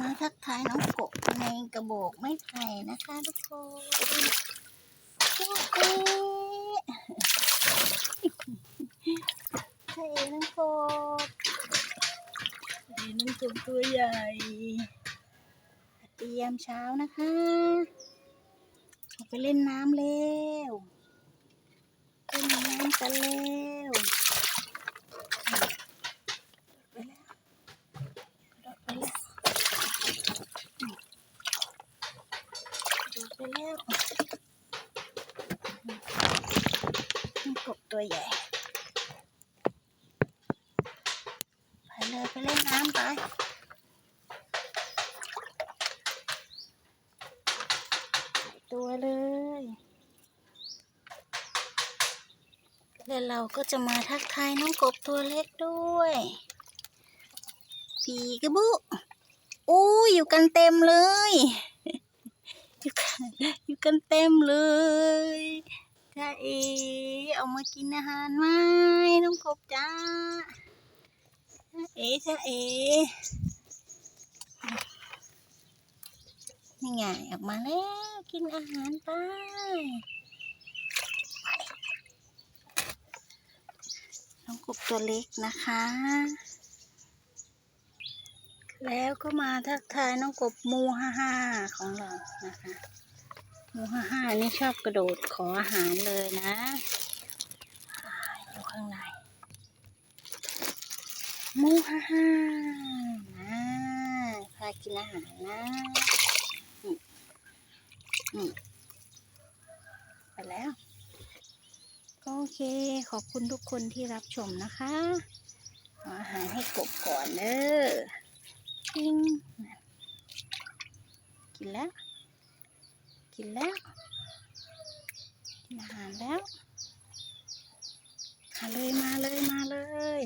มาทักทายน้องกบในกระบอกไม้ไผ่นะคะทุกคนเจ๊เอ๋เจ๊เอ๋น้องกบเจ๊น้องกบตัวใหญ่เตรียมเช้านะคะไปเล่นน้ำเร็วเล่นน้ำกันเร็วไปแล้วไปแล้ว ดูไป แล้วนี่กบตัวใหญ่ไปเลยไปเล่นน้ำไปตัวเลย แล้วเราก็จะมาทักทายน้องกบตัวเล็กด้วย ปีกระบุอู้อยู่กันเต็มเลย อยู่กันอยู่กันเต็มเลยจ้าเอเอามากินอาหารไหมน้องกบจ้าจ้าเอจ้าเอนี่ไงออกมาแล้ว กินอาหารไปน้องกบตัวเล็กนะคะ แล้วก็มาทักทายน้องกบมูฮ่าฮ่าของเรานะคะมูฮ่าฮ่านี่ชอบกระโดดขออาหารเลยนะอ่าอยู่ข้างในมูฮ่าฮ่านะพากินอาหารนะอืมอืมไปแล้วก็โอเคขอบคุณทุกคนที่รับชมนะคะอาอาหารให้กบก่อนเด้อ กินกินแล้ว กินแล้ว กินอาหารแล้วมาเลยมาเลยมาเลย